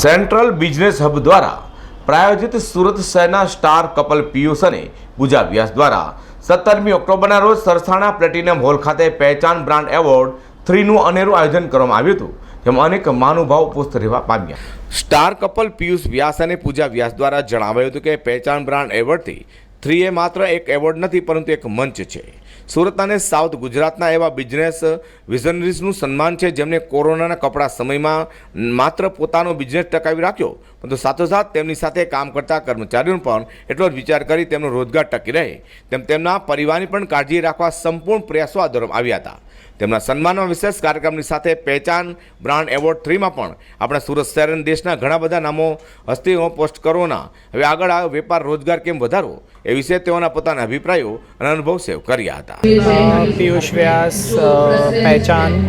Central business hub દ્વારા પ્રાયોજિત સુરત શહેરના સ્ટાર કપલ પિયુષને પૂજા વ્યાસ દ્વારા સત્તરમી ઓક્ટોબરના રોજ સરસાણા પ્લેટિનમ હોલ ખાતે પહેચાન બ્રાન્ડ એવોર્ડ થ્રીનું અનેરું આયોજન કરવામાં આવ્યું હતું, જેમાં અનેક મહાનુભાવ પુસ્ત રહેવા પામ્યા. સ્ટાર કપલ પિયુષ વ્યાસ અને પૂજા વ્યાસ દ્વારા જણાવાયું હતું કે પહેચાન બ્રાન્ડ એવોર્ડથી થ્રી એ માત્ર એક એવોર્ડ નથી, પરંતુ એક મંચ છે. સુરત અને સાઉથ ગુજરાતના એવા બિઝનેસ વિઝનરીઝનું સન્માન છે જેમણે કોરોનાના કપડા સમયમાં માત્ર પોતાનો બિઝનેસ ટકાવી રાખ્યો, પરંતુ સાથોસાથ તેમની સાથે કામ કરતા કર્મચારીઓનો પણ એટલો જ વિચાર કરી તેમનો રોજગાર ટકી રહે. તેમ તેમના પરિવારની પણ કાળજી રાખવા સંપૂર્ણ પ્રયાસો હાથ આવ્યા હતા. તેમના સન્માનમાં વિશેષ કાર્યક્રમની સાથે પહેચાન બ્રાન્ડ એવોર્ડ થ્રીમાં પણ આપણા સુરત શહેર અને દેશના ઘણા બધા નામો હસ્તીઓ પોસ્ટ કરવાના હવે આગળ આ વેપાર રોજગાર કેમ વધારવો એ વિશે તેઓના પોતાના અભિપ્રાયો અને અનુભવ સેવ કર્યા હતા. પિયુષ વ્યાસ પહેચાન.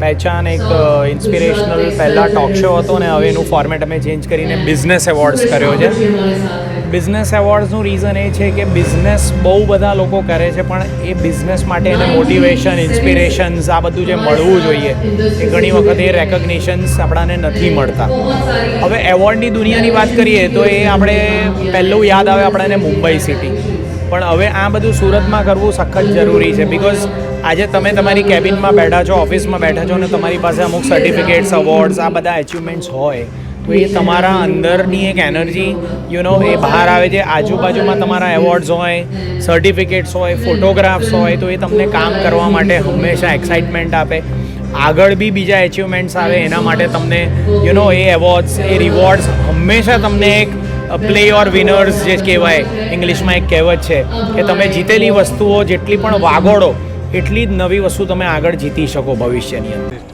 પહેચાન એક ઇન્સ્પિરેશનલ પહેલાં ટોક શો હતો ને હવે એનું ફોર્મેટ અમે ચેન્જ કરીને બિઝનેસ એવોર્ડ્સ કર્યો છે. બિઝનેસ એવોર્ડ્સનું રીઝન એ છે કે બિઝનેસ બહુ બધા લોકો કરે છે પણ એ બિઝનેસ માટે એને મોટિવેશન ઇન્સ્પિરેશન્સ આ બધું જે મળવું જોઈએ એ ઘણી વખત એ રેકગ્નેશન્સ આપણાને નથી મળતા. હવે એવોર્ડની દુનિયાની વાત કરીએ તો એ આપણે પહેલું યાદ આવે આપણને મુંબઈ સિટી પણ હવે આ બધું સુરતમાં કરવું સખત જરૂરી છે બિકોઝ આજે તમે તમારી કેબિનમાં બેઠા છો ઓફિસમાં બેઠા છો અને તમારી પાસે અમુક સર્ટિફિકેટ્સ અવોર્ડ્સ આ બધા એચિવમેન્ટ્સ હોય તો એ તમારા અંદરની એક એનર્જી યુ નો એ બહાર આવે છે. આજુબાજુમાં તમારા એવોર્ડ્સ હોય સર્ટિફિકેટ્સ હોય ફોટોગ્રાફ્સ હોય, તો એ તમને કામ કરવા માટે હંમેશા એક્સાઇટમેન્ટ આપે. આગળ બી બીજા એચિવમેન્ટ્સ આવે, એના માટે તમને યુ નો એ એવોર્ડ્સ એ રિવોર્ડ્સ હંમેશા તમને એક પ્લે ઓર વિનર્સ જે કહેવાય, ઇંગ્લિશમાં એક કહેવત છે, કે તમે જીતેલી વસ્તુઓ જેટલી પણ વાગોડો એટલી જ નવી વસ્તુ તમે આગળ જીતી શકો ભવિષ્યની અંદર.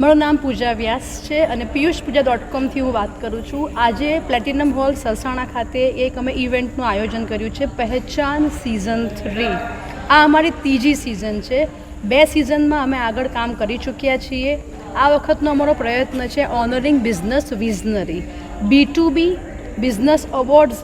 મારું નામ પૂજા વ્યાસ છે અને પિયુષ પૂજા ડોટ કોમથી હું વાત કરું છું. આજે પ્લેટિનમ હોલ સરસાણા ખાતે એક અમે ઇવેન્ટનું આયોજન કર્યું છે, પહેચાન સિઝન થ્રી આ અમારી ત્રીજી સિઝન છે. બે સિઝનમાં અમે આગળ કામ કરી ચૂક્યા છીએ. આ વખતનો અમારો પ્રયત્ન છે honouring business visionary B to B business awards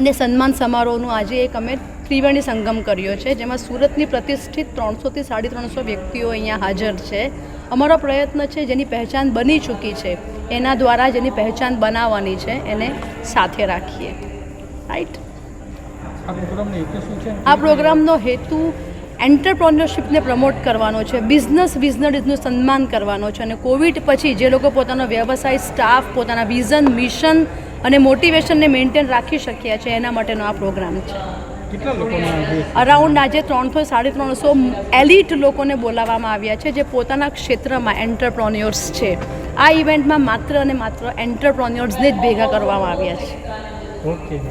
અને સન્માન સમારોહનું આજે એક અમે ત્રિવેણી સંગમ કર્યો છે, જેમાં સુરતની પ્રતિષ્ઠિત ત્રણસોથી સાડી ત્રણસો વ્યક્તિઓ અહીંયા હાજર છે. અમારો પ્રયત્ન છે જેની પહેચાન બની ચૂકી છે. એના દ્વારા જેની પહેચાન બનાવવાની છે. એને સાથે રાખીએ. રાઈટ આ પ્રોગ્રામનો હેતુ એન્ટરપ્રોન્યોરશિપને પ્રમોટ કરવાનો છે. બિઝનેસ વિઝનરીઝનું સન્માન કરવાનો છે. અને કોવિડ પછી જે લોકો પોતાનો વ્યવસાય સ્ટાફ પોતાના વિઝન મિશન અને મોટિવેશનને મેન્ટેન રાખી શક્યા છે એના માટેનો આ પ્રોગ્રામ છે. અરાઉન્ડ આજે ત્રણસો સાડી ત્રણસો એલિટ લોકોને બોલાવવામાં આવ્યા છે જે પોતાના ક્ષેત્રમાં એન્ટરપ્રોન્યોર્સ છે. આ ઇવેન્ટમાં માત્ર અને માત્ર એન્ટરપ્રોન્યોર્સને જ ભેગા કરવામાં આવ્યા છે.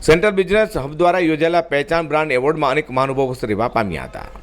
સેન્ટ્રલ બિઝનેસ હબ દ્વારા યોજાયેલા પહેચાન બ્રાન્ડ એવોર્ડમાં અનેક મહાનુભાવો સેવા પામ્યા હતા.